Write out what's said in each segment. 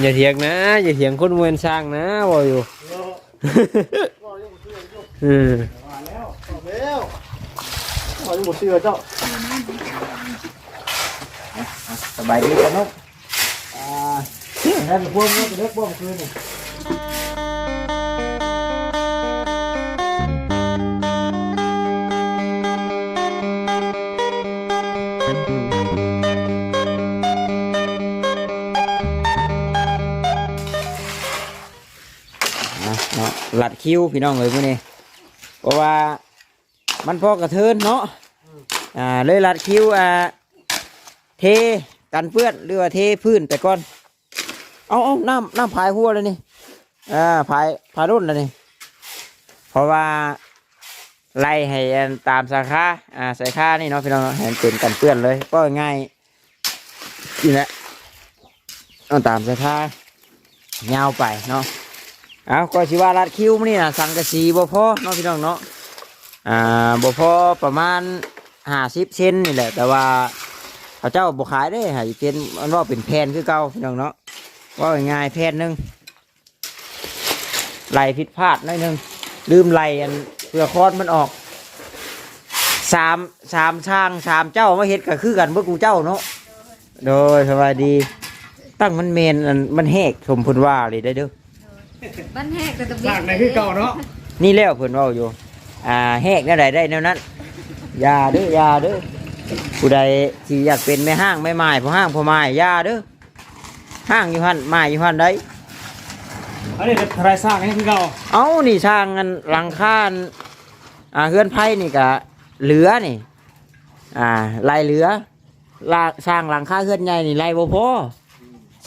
อย่าเถียงนะ อย่าเถียงคนเวนสร้างนะว่าอยู่เออมแล้วเอาแล้วเอาอยู่หมดเสือเจ้าสบายดีกันนุ๊กอ่าให้เป็นพวกนี้เป็นเล็กพวกคืนนี่ หลัดคิ้วพี่น้องเลยมื่อนี้เพราะว่ามันพอกระเทินเนาะอ่าเลยหลัดคิ้วอ่าเทกันเปื้อนหรือว่าเทพื้นแต่ก่อนเอาเอาน้ำน้ำพายหัวเลยนี่อ่าพายพายรุ่นเลยนี่เพราะว่าไล่ให้ตามสาขาอ่าสายขานี่เนาะพี่น้องเห้มันเป็นกันเปื้อนเลยก็ง่ายนี่แหละเอาตามสายขายาวไปเนาะ เอาก็ชิว่ารัดคิ้วมันนี่นะสังกะสีบ่พอเนาะพี่น้องเนาะอ่าบ่พอประมาณห้าสิบเซนนี่แหละ แต่ว่าเขาเจ้าบขายได้ให้เป็นมันว่าเป็นแผ่นคือเก่าพี่น้องเนาะว่าง่ายแผ่นหนึ่งไหลผิดพลาดหน่อยนึงลืมไหลอันเพื่อคอนมันออกสามสามช่างสามเจ้ามาเฮ็ดก็คือกันเมื่อกูเจ้าเนาะโดยสวัสดี ตั้งมันเมนอันมันแหกสมพุ่นว่าเลยได้เด้อ บ้านแหกแต่ตะหลักในคือเก่าเนาะนี่แล้วเพิ่นเว่าอยู่ อ่าแหกแนวใดได้แนวนั้นอยาเด้ออยาเด้อผู้ใดที่อยากเป็นแม่ห้างแม่ไม้ผู้ห้างผู้ไม้อยาเด้อห้างอยู่หันไม้อยู่หันได้ อันนี้ทรายสร้างนี่คือเก่าเอานี่ช่างกันหลังคาอันอ่าเฮือนไผ่นี่กะเหลือนี่ อ่าลายเหลือลาสร้างหลังคาเฮือนใหญ่นี่ลายบ่พอ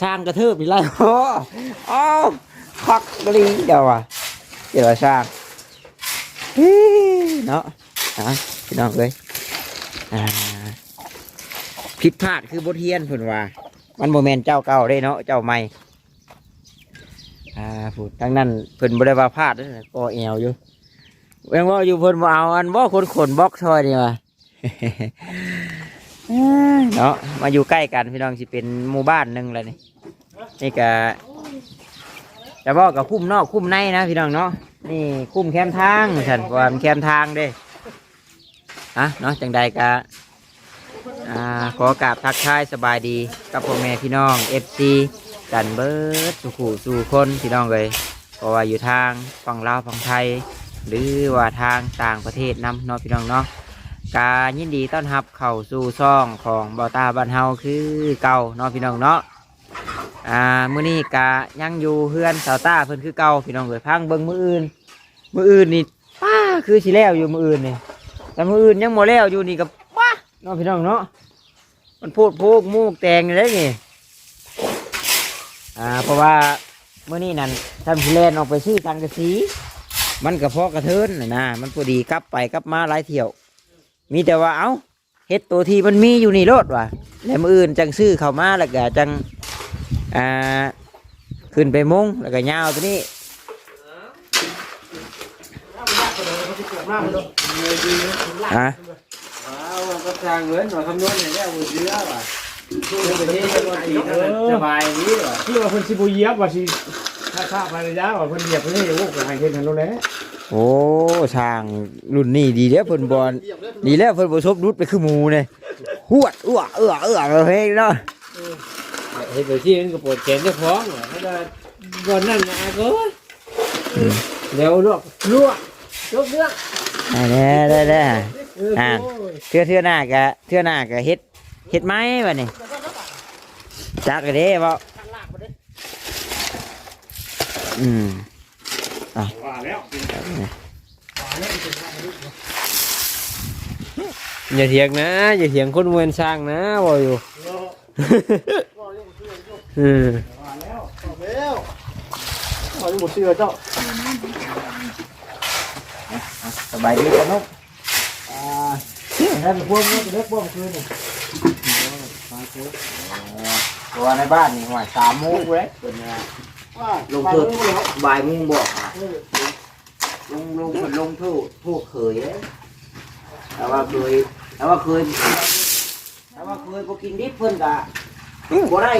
สร้างกระเทิบนี่ลายบ่พอเอ้า คักกะลีเดี๋ยวอะเดี๋ยวสร้างฮิเนาะอะพี่น้องเลยอ่าผิดพลาดคือบทเรียนเพิ่นว่า มันโมเมนเจ้าเก่าได้เนาะเจ้าใหม่อ่าพูดทั้งนั้นเพิ่นบ่ได้ว่าพลาดเด้อก็แอวอยู่ยังว่าอยู่เพิ่นบ่เอาอันบ่คนขนบล็อกซอยนี่ว่าเนาะมาอยู่ใกล้กันพี่น้องสิเป็นหมู่บ้านหนึ่งแล้วนี่นี่ก็ จะบอกกับคุ้มนอกคุ้มในนะพี่น้องเนาะนี่คุ้มแคมทางฉันว่ามันแคมทางเด้อะเนาะจังใดก็ขอกราบทักทายสบายดีกับพ่อแม่พี่น้อง FC กันเบิดสู่ขู่สู่คนพี่น้องเลยเพราะว่าอยู่ทางฝั่งลาวฝั่งไทย หรือว่าทางต่างประเทศนำเนาะพี่น้องเนาะการยินดีต้อนรับเข้าสู่ซ่องของบอตาบ้านเฮาคือเก่าเนาะพี่น้องเนาะ อ่ามื้อนี้กะยังอยู่เฮือนสาวต้าเพิ่นคือเก่าพี่น้องเลยพังเบิ่งมื้ออื่น มื้ออื่นนี่ป้าคือสิแล้วอยู่มื้ออื่นนี่แต่มื้ออื่นยังบ่แล้วอยู่นี่กับป้าเนาะพี่น้องเนาะมันพูดพูกมูกแตงอยู่ได้นี่อ่าเพราะว่าเมื่อนี้นั่นทำพิเลนออกไปซื้อตังกะสี มันกระเพาะกระเทินน่ะนะมันพอดีกลับไปกลับมาหลายเที่ยว มีแต่ว่าเอาเฮ็ดตัวที่มันมีอยู่ในรถว่ะแล้วมืออื่นจังซื้อเข้ามาแล้วก็จัง อ่าขึ้นไปมุงแล้วก็ยาวตัวนี้อะก็ทางเงินหน่อยคำนวณเนี่ยได้บุญเยอะว่ะช่วยไปนี่ก็ดีสบายดีว่ะที่ว่าเพิ่นสิบ่เหยียบว่าสิถ้าถ้าภรรยาว่าเพิ่นเหยียบเพิ่นนี่โอ้ก็ให้เฮ็ดให้รู้แล้วโอ้ช่างรุ่นนี้ดีเด้อเพิ่นบอลดีแล้วเพิ่นบ่ซบรุดไปคือหมูเนี่ยหวดอ้วเอื้อเอื้อเฮ้ยเนาะ เห็นไปที่มันก็ปวดแขนเจ้าของว่ะถ้าได้ก่อนนั่นนะก็เดี๋ยวลวกลวกลวกเนื้อได้ได้ได้เอออ่า โอ้ยเทื่อเทื่อหน้ากะเทื่อหน้ากะเฮ็ดเฮ็ดไม้บัดนี้จักกะเด้บ่อืมว่าแล้วอย่าเถียงนะ อย่าเถียงคนเวนสร้างนะบ่อยู่อืมว่าแล้วเอาแล้วเอาอยู่หมดเสือเจ้าสบายดีกันนุ๊กอ่าให้เป็นพวกนี้เป็นเล็กพวกคืนนี่ตัวในบ้านนี่หัวสามโมงเลยเป็นไงว่าลงโทษบ่ายโมงบอกลงลงคนลงทษโทษเคยเด้แต่ว่าเคยแต่ว่าเคยแต่ว่าเคยพอกินดิบเพิ่นกะบ่ได้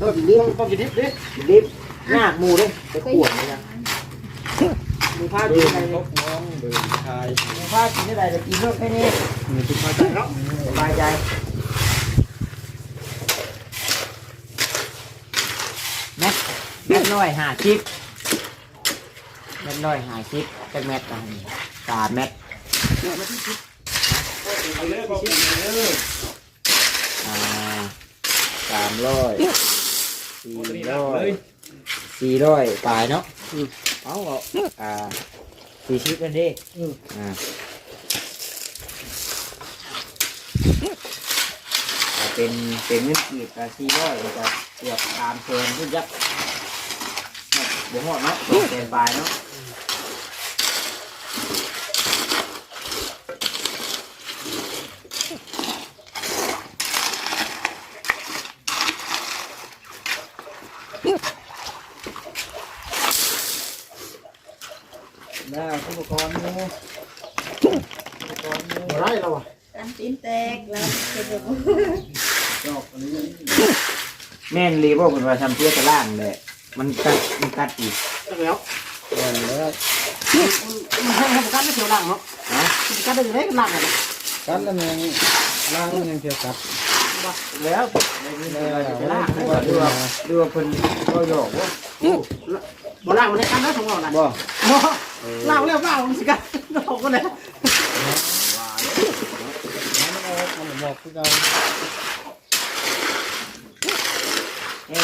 ต้นดิบต้องกินดิบดิดิบหน้าหมูเด้ไปขวนเลยนะมีผ้ากินอะไรน้องเดินชายมีผ้ากินอะไรจะกินเลิกแค่นี้มีทุกข์ใจเนาะสบายใจแม็กแม็กน้อยหาชิปแม็กน้อยหาชิปเป็นแม็กกันสามแม็กสามร้อย สี่ร้อยสี่ร้อยปลายเนาะเอาเอาอ่าสี่ชิปกันดิอ่าอ่าเป็นเป็นเงินกีบกับสี่ร้อยกับเกือบสามเซนขึ้นยักษ์เดี๋ยวหอดเนาะเซนปลายเนาะ ปกรณ์มูอุปกรณ์มูไรเราอะกันตีนแตกแล้วเจ็บแบบดอกอันนี้แม่นรีบอกมันว่าทำเพื่อกระล่างเลยมันกัดมันกัดอีกแล้วแล้วมันให้ให้กันไม่เสียวหลังเนาะนะกันได้ยังไงกันหลังอะกันแล้วมันล่างมันยังเสียวกับแล้วจะล่างให้ก่อนดูว่าดูว่าเพิ่นก็หยอกว่าบ่ล่างมันได้กันนะของเราน่ะบ่บ่ ล่างแล้วล่างมันสิกันดอกก็เลยมันบอกคือเรา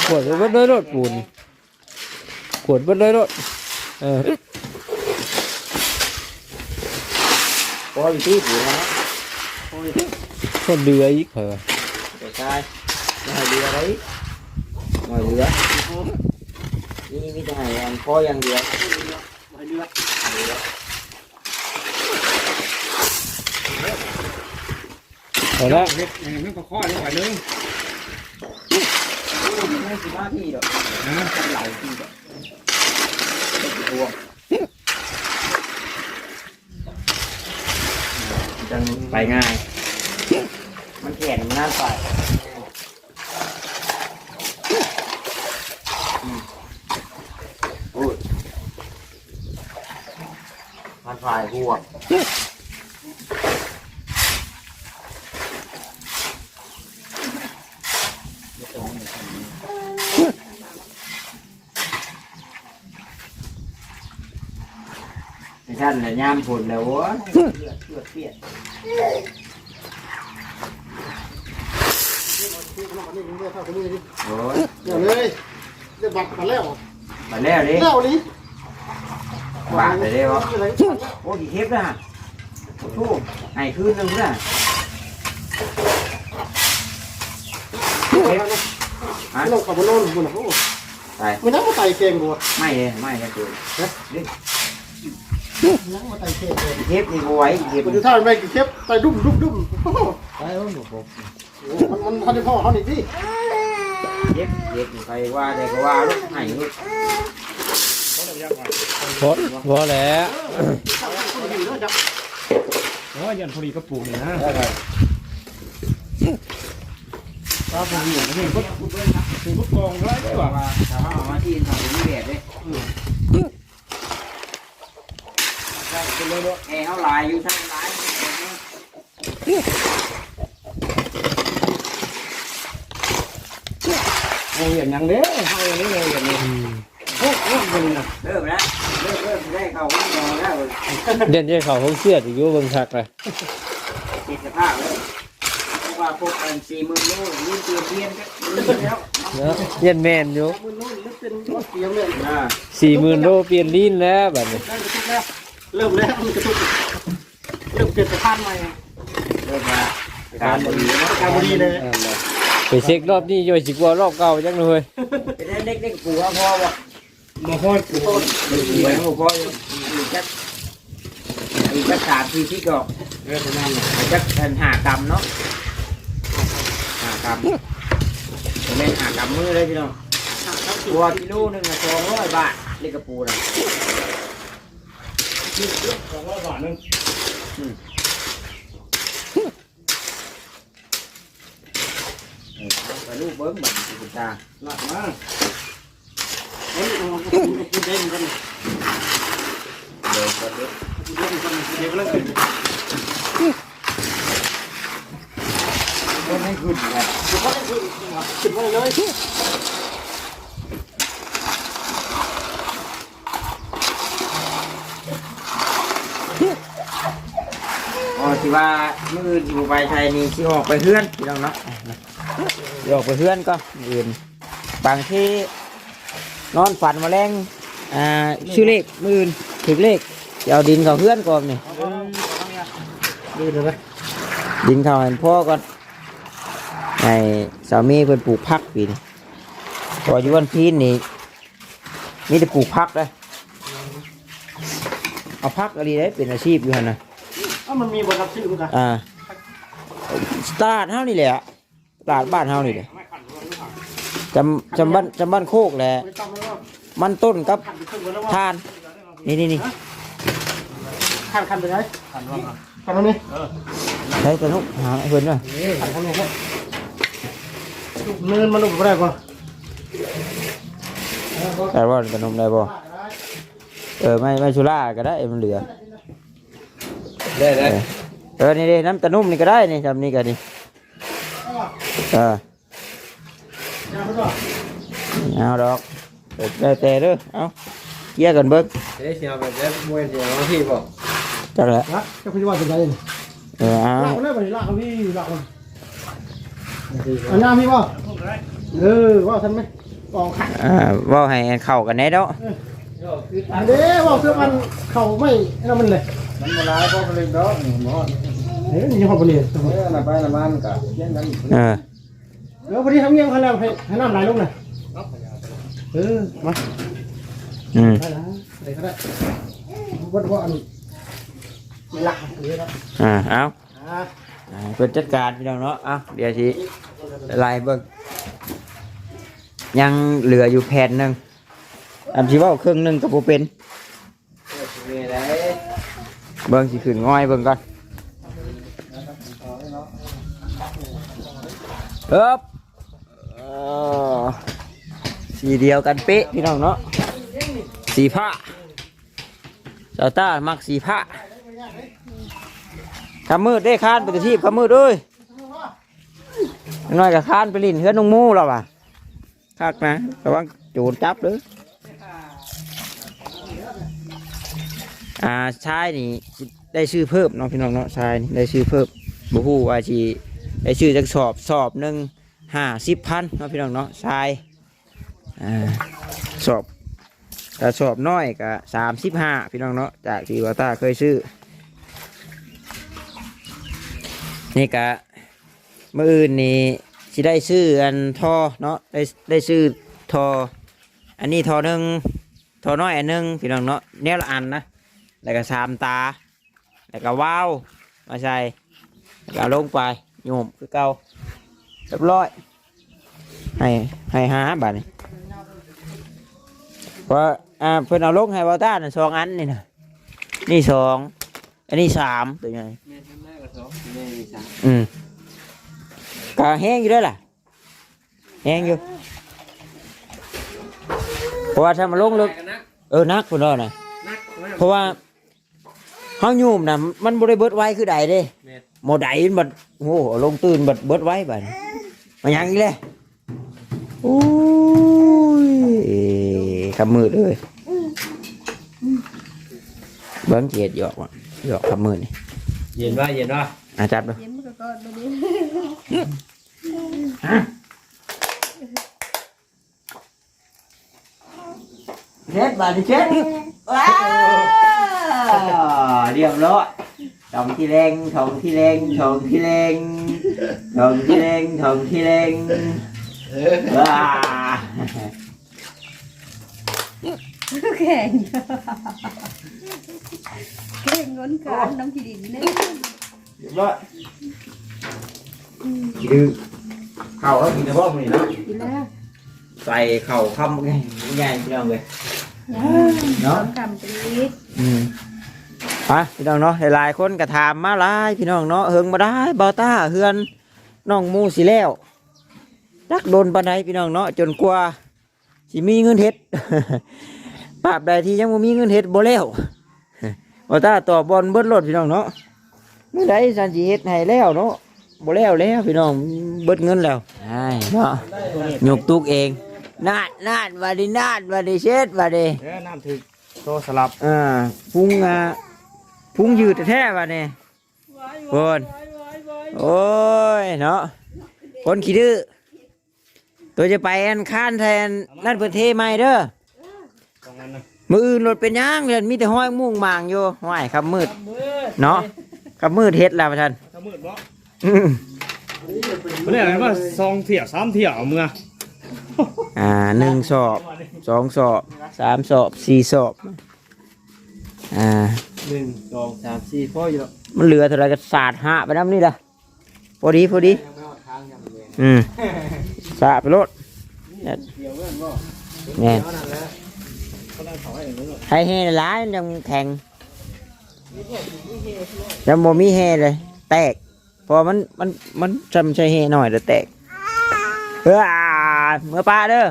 ขวดไปเบิดเลยรถปูนขวดเบิดเลยรถเออพออยู่ที่ผูนะคนเรืออีกเหรอเดี๋ยวใช่ไม่ให้เรืออะไรไม่เรือนี่มีแต่ให้อันพออย่างเดียว ไม่เลือกเอาละเล็กยังไม่ก็ข้อได้หน่อยนึงไม่สิบห้าที่ดอกนะทำหลายที่ดอกรวมจังไปง่าย มันแข็งมันน่าไปโอ้ย มันฝ่ายหัวท่านน่ะย่ามผลแล้ววะเลือดเลือดเปียกโอ้ยเดี๋ยวเลยเดี๋ยวบัตรมาแล้วมาแล้วดิแล้วนี้ บาดเลยเด้วะอะไรโอ้ยกี่เทปนะโอ้โหไอ้คืนนึงนะฮะลงขับบนโน่นบนโอ้ไปไม่นั่งมาไต่เก่งกูไม่เลยไม่เลยคือนั่งมาไต่เก่งเลยกี่เทปนี่บ่ไหวกี่เทปมันจะท่าไปกี่เทปไต่ดุ้มดุ้มดุ้มไปแล้วผมมันมันทันได้พ่อเขาหนิพี่เทปเทปนี่ไปว่าแต่ก็ว่าลูกให้ลูก พอพอแล้วโอ้ยยันพอดีก็ปลูกนี่นะวก็ถ้าผมอยู่นี่ก็ปลูกก็กองไว้ดีกว่าว่าถ้าเอามาที่ทำเป็นนี่แบบเลยแอร์เขาลายอยู่ทั้งหลายโอ้ยอย่างยังเด้อเอาอย่างนี้เลยอย่างนี้ เริ่มแล้วเริ่มเริ่มได้เข้าห้องนอนแล้วเด่นใจเขาเขาเสียดอีกอยู่เบิ่งคักเลยติดสภาพแล้วเพราะว่าพวกอันสี่หมื่นโลนี่เตรียมเพียนก็แล้วเนาะเย็นแม่นอยู่มันนู่นนึกเป็นรถเสียงเลยอ่าสี่หมื่นโลเปลี่ยนลิ้นแล้วบัดนี้ได้กระตุกแล้วเริ่มแล้วมันกระตุกเริ่มเปลี่ยนสภาพใหม่เริ่มมาการบริเนาะการบดีเลยนั่นแหละไปเช็ครอบนี้ย่อยสิกว่ารอบเก่าจังเลยเป็นเด็กเด็กปู่พ่อบ่ มาห้อยปูเด็กปู่ไว้พ่อพ่ออีกจักอีกจักสามสี่ที่ก็เรื่องนั้นอีกจักหากรรมเนาะหากรรมเป็นเล่นหากรรมมือเลยพี่น้องตัวกิโลหนึ่งสองร้อยบาทเล็กกระปูนะสองร้อยบาทนึงลูกเบิ้งแบบคุณตาหนักมากเฮ้ยเอาคุณเด่นกันเดินก็เดินคุณเด่นกันเดี๋ยวก็เล่นกันก็ให้ขึ้นแหละเดี๋ยวก็เล่นกันขึ้นมาเลย อ๋อที่ว่ามืออื่นที่ผมไปไทยนี่ที่ออกไปเฮือนพี่น้องเนาะที่ออกไปเฮือนก็อื่นบางที่ นอนฝันมาแรงอ่าชื่อเลขมื่นถึงเลขจะเอาดินเขาเฮือนก่อนนี่ดูเลยนะดินเขาให้พ่อก่อนให้สามีเพิ่นปลูกผักปีนี้พออยู่วันพีนนี่มีแต่ปลูกผักเลยเอาผักอะไรได้เป็นอาชีพอยู่หั่นะอ้ามันมีบทรับชื่อมั้งกันอ่าตลาดเฮานี่แหละตลาดบ้านเฮานี่แหละจำจำบ้านจำบ้านโคกแหละ ม่ต้องแล้วมันต้นกับขันไปขึ้นมาแล้วว่าทาน นี่นี่นี่ขันขันไปไหนขันว่าขันตรงนี้ใช้ตะนุกหาให้เพิ่นด้วยขันตรงนี้ครับเนินมันลงไปได้ปะแต่ว่าขนมได้บ่เออไม่ไม่ชุล่าก็ได้มันเหลือได้ได้เออเออนี่ดิน้ำตะนุ่มนี่ก็ได้นี่จำนี่ก็ดีเออยาเขาด้วยเอาดอก เออได้แต่เด้อเอาเกี่ยกันเบิกเดี๋ยวเสียวแบบแบบมวยเสียวพี่บอกจักแหละนะจะพูดว่าจะได้ยังเออเอาลากมันได้ไหมลากมันพี่ลากมันอันน้าพี่ว่าเออว่าทันไหมกองขันอ่าเว่าให้เข้ากันแน่เนาะอันเด้ว่าเสื้อมันเข่าไม่นั่นมันเลยมันมาลายพวกเลยดอกนี่หมอเฮ้ยนี่ห้องปนีเออน่ะไปน่ะมันก็เลี้ยงกันเออเดี๋ยวพอดีทำเงี้ยงเขาแล้วให้ให้น้ำไหลลงหน่อย เออมาอืมได้แล้วได้ก็ได้วัดว่าอันไม่ละเลยแล้วอ่าเอาอ่าอ่าเพิ่นจัดการพี่น้องเนาะเอาเดี๋ยวสิไล่เบิ่งยังเหลืออยู่แผ่นหนึงอันที่เว่าครึ่งหนึงก็บ่เป็นเบิ่งสิขึ้นง่อยเบิ่งก่อนเอ๊บเอ่อ สีเดียวกันเป๊ะพี่น้องเนาะสีผ้าสาต้ามักสีผ้าขมืดได้คานไปที่ขมืดด้วยน้อยกับคานไปลินเฮือนน้องมูเราอะคักนะระวังโจรจับเด้ออ่าชายนี่ได้ชื่อเพิ่มน้องพี่น้องเนาะชายนี่ได้ชื่อเพิ่มบูฮู้ว่าชีได้ชื่อจักสอบสอบหนึ่งห้าสิบพันเนาะพี่น้องเนาะชาย อ่าสอบถ้าสอบน้อยก็สามสิบห้าพี่น้องเนาะจากที่วาตาเคยซื้อ นี่กะเมื่ออื่นนี่สิได้ซื้ออันทอเนาะได้ได้ซื้อทอ อันนี้ทอหนึ่งทอน้อยอันหนึ่งพี่น้องเนาะแนวละอันนะแล้วก็สามตา แล้วก็ว้าวมาใส่แล้วก็ลงไปโยมคือเก่าเรียบร้อยให้ให้หาบาทนี้ เพราะอ่าเพิ่นเอาลงให้บอต้าน่ะสองอันนี่นะนี่สองอันนี้สามตัวใหญ่อืมกาแห้งอยู่ด้วยล่ะแห้งอยู่เพราะว่าถ้ามาลงลึกเออนักพุ่นเนาะนะเพราะว่าเฮายุ่มน่ะมันบ่ได้เบิดไว้คือใดเด้หมดใดมันบัดโอ้โหลงตื่นบัดเบิดไว้บัดนี้มาหยังอีกเลยโอ้ย ขมืดเลยเบิ้งเกียดหยอกว่ะหยอกขมืดนี่เย็นว่าเย็นว่าอาจับดูเย็นมันก็กอดมาดิเช็ดบาดเช็ดว้าวเรียบร้อยสองที่แรงสองที่แรงสองที่แรงสองที่แรงสองที่แรงว้า แข่งแข่งเงินการน้ำที่ดินเนี่ยเรียบร้อยดื้อเข่าแล้วกินแต่พ่อมันนี่เนาะกินแล้วใส่เข่าคำไงง่ายพี่น้องเลยเนาะกำปรีดอืมไปพี่น้องเนาะหลายๆคนก็ถามมาหลายพี่น้องเนาะเฮิงมาได้บอต้าเฮือนน้องหมูสิแล้วรักโดนปานใดพี่น้องเนาะจนกว่า สิมีเงินเฮ็ดปราบใดที่ยังบ่มีเงินเฮ็ดบ่แล้วบ่ตาตอบบอลเบิดรถพี่น้องเนาะเมื่อใดสันสิเฮ็ดให้แล้วเนาะบ่แล้วแล้วพี่น้องเบิดเงินแล้วใช่เนาะยกตุกเองนาดนาดว่าดินาดว่าดิเช็ดว่าดิเออน้ำถึกโตสลับอ่าพุงอ่าพุงยืดแท้ๆว่านี่เพิ่นโอ้ยเนาะคนขี้ดื้อ ตัวจะไปอันค้านแทนนั่นเพิ่นเทใหม่เด้อตรงนั้นนะมืออื่นรถเป็นหย่างเดือนมีแต่ห้อยมุ่งมางอยู่ห้อยครับมืด เนาะครับมืดเฮ็ดแล้วท่านถ้ามืดบ่อืมมันเนี่ยอะไรว่าซองเถี่ยสามเถี่ยเอามืออ่าหนึ่งสอบสองสอบสามสอบสี่สอบอ่าหนึ่งสองสามสี่พ่ออยู่แล้วมันเหลือเท่าไหรก็สาดหะไปน้ำนี่ละพอดีพอดีอืม สาไปรถเนี่ยเดี๋ยวเพื่อนบ่แน่นเท่านั้นแขาได้เขาให้หนึ่งเลยให้เฮร้ายมันยังแข็งยังบ่มีเฮเลย แตกเพอมันมันมันจำใช้เฮหน่อยแล้วแตกเออเมื่อปลาเด้อ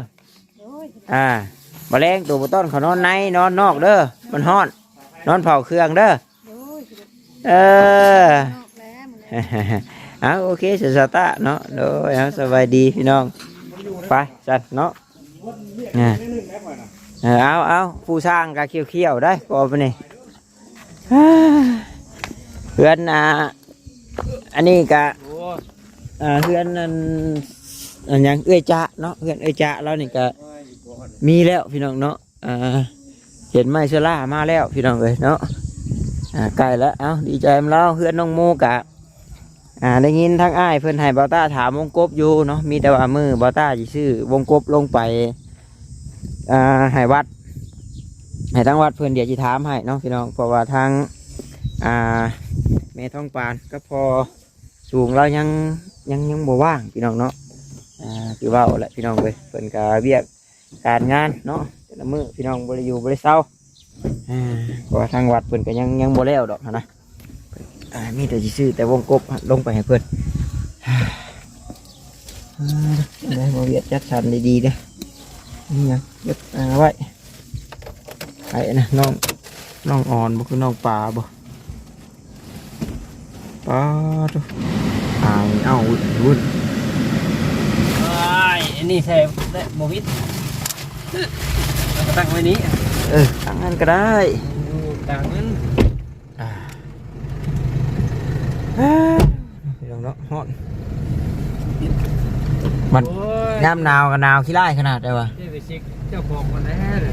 อ้ยอ่าแมลงตัวบต้นเขานอนในนอนนอกเด้อมันฮ้อน นอนเผาเครื่องเด้อเออ นอกแล้วมึงแล้วเอาโอเคสยสตาเนาะโดยเอาสบายดีพี่น้องไปจัดเนาะเออเอาเอาผู้สร้างกะเขียวเขียวๆได้พอไปนี่เพื่อนอ่าอันนี้กะอ่าเพื่อนนั่นอันยังเอ้ยจะเนาะเพื่อนเอ้ยจะแล้วนี่กะมีแล้วพี่น้องเนาะอ่าเห็นไม้เชล่ามาแล้วพี่น้องเลยเนาะอ่าใกล้แล้วเอ้าดีใจมแล้วเพื่อนน้องโมกะ อ่าได้ยินทั้งอ้ายเพื่อนให้บอต้าถามวงกบอยู่เนาะมีแต่ว่ามือบอต้าจีชื่อวงกบลงไปอ่าให้วัดให้ทั้งวัดเพื่อนเดี๋ยวจะถามให้เนาะพี่น้องเพราะว่าทางอ่าแม่ท้องปานก็พอสูงแล้วยังยังยังบ่ว่างพี่น้องเนาะอ่าคือว่าแหละพี่น้องเลยเพิ่อนกะเวียกการงานเนาะแต่ละมือพี่น้องบริอยู่บริเศร้าอ่าเพราะทางวัดเพิ่อนก็ยังยังบ่แล้วดอกนะ มีแต่สิซื้อแต่วงกบลงไปให้เพิ่นอ่าได้บ่เวียดจัดสรรดีๆเด้อนี่ยังเก็บอ่าไว้ไอ้นะน้องน้องอ่อนบ่คือน้องปลาบ่ปลาตัวอายเอ้าวุ่นวุ่นอันนี้ใช่ได้โมวิดแล้วก็ตั้งไว้นี้เออตั้งนั้นก็ได้อยู่กลางนั้นอ่าอ่า พี่น้องเนาะฮอดมันโอ้ยน้ำหนาวกับหนาวขี้ไล่ขนาดได้วะเจ้าไปเช็คเจ้าของมันแน่เลย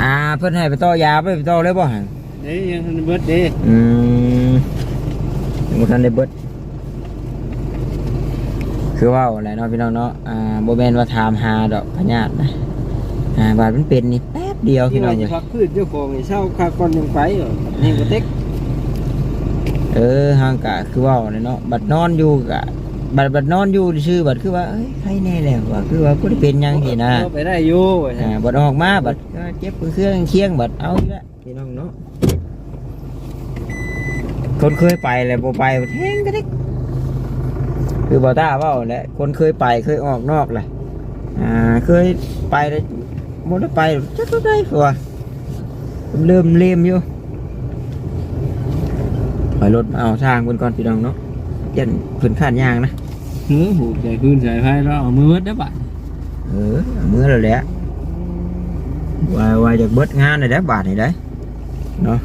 อ่าเพิ่นให้ไปต่อยาไปไปต่อเลยบ่หั่นนี่ยังทันเบิร์ดเดย์อืมยังบ่ทันได้เบิดคือเว่าอะไรเนาะพี่น้องเนาะอ่าบ่แม่นว่าถามหาดอกพญาตินะอ่าบาดมันเป็นนี่แป๊บเดียวพี่น้องเว้ยพักพืชเจ้าของไอ้เช่าคาก่อนยังไปเหรอนี่ก็เต็ก เออห่างกะคือเว่าเลยเนาะบัดนอนอยู่กะบัดบัดนอนอยู่ชื่อบัดคือว่าเอ้ยใครแน่แล้วว่าคือว่าบ่ได้เป็นหยังสินะเอาไปได้อยู่อ่าบัดออกมาบัดก็เจ็บเครื่องเคียงบัดเอาอีกแล้วพี่น้องเนาะคนเคยไปแล้วบ่ไปบัดแห้งกระดิกคือบ่ต้าเว้าแหละคนเคยไปเคยออกนอกแหละอ่าเคยไปแล้วบ่ได้ไปจักก็ได้ตัวเริ่มเล่มอยู่ถ อยรถมาเอาทางเพิ่นก่อนพี่น้องเนาะยันเพิ่นข้านยางนะเนื้อหูใจพื้นใจไฟแล้วเอามือเบิดได้ปะเออเอามื่อแล้วแหละวายวายจากเบิดงานเลยได้อบาทนี่ได้เนาะ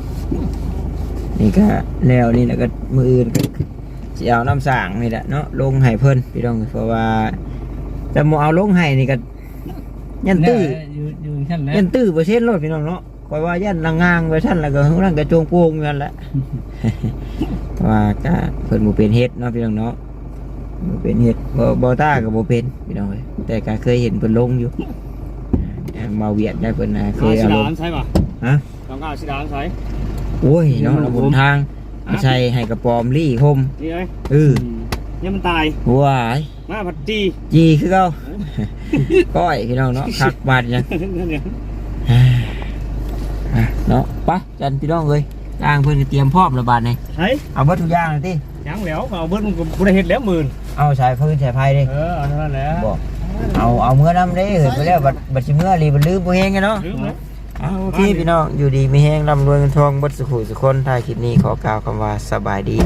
นี่ก็แล้วนี่แล้วก็มืออื่นก็จะเอาน้ำสางนี่แหละเนาะลงให้เพิ่นพี่น้องเพราะว่าจะมาเอาลงให้นี่ก็ยันตื้ออยู่อยู่ชั้นแล้วยันตื้อเปอร์เซ็นต์รถพี่น้องเนาะ คอยว่ายันละงางไปท่านแล้วก็ข้างล่างกระโจงโป่งอยู่นั่นแหละเพราะว่าก็เพิ่นบ่เป็นเฮ็ดเนาะพี่น้องเนาะบ่เป็นเฮ็ดบ่บ่ต้าก็บ่เป็นพี่น้องเอ้ยแต่ก็เคยเห็นเพิ่นลงอยู่อ่ามาเวียดได้เพิ่นน่ะเคยชิเอาลดางนใช่ปะฮะต้องเอาชิดานใช่โอ้ยเนาะระบบทางฮะใช่ให้กระปอมลี่ห่มนี่ไงเออเนี่ยมันตายว้ายมาผัดจีจีคือเก่าก้อยพี่น้องเนาะคักบาดยังเนี่ย อะเนาะไปจันพี่น้องเอ้ยทางเพิ่นก็เตรียมพร้อมแล้วบาดนี้ใช่เอาเบิดทุกอย่างเลยติยังแล้วเอาเบิร์ดมันก็บ่ได้เห็ดแล้วหมื่นเอาสายพื้นสายไฟดิเออเอาเท่านั้นแหละบอกเอาเอาเมื่อน้ำได้เหินไปแล้วบัดบัดสิเมื่อรีบัดลืมบ่แฮงกันเนาะลืมเลยเอาโอเคพี่น้องอยู่ดีมีแฮงร่ำรวยเงินทองเบัดสุขุสุขคนท้ายคลิปนี้ขอกล่าวคำว่าสบายดี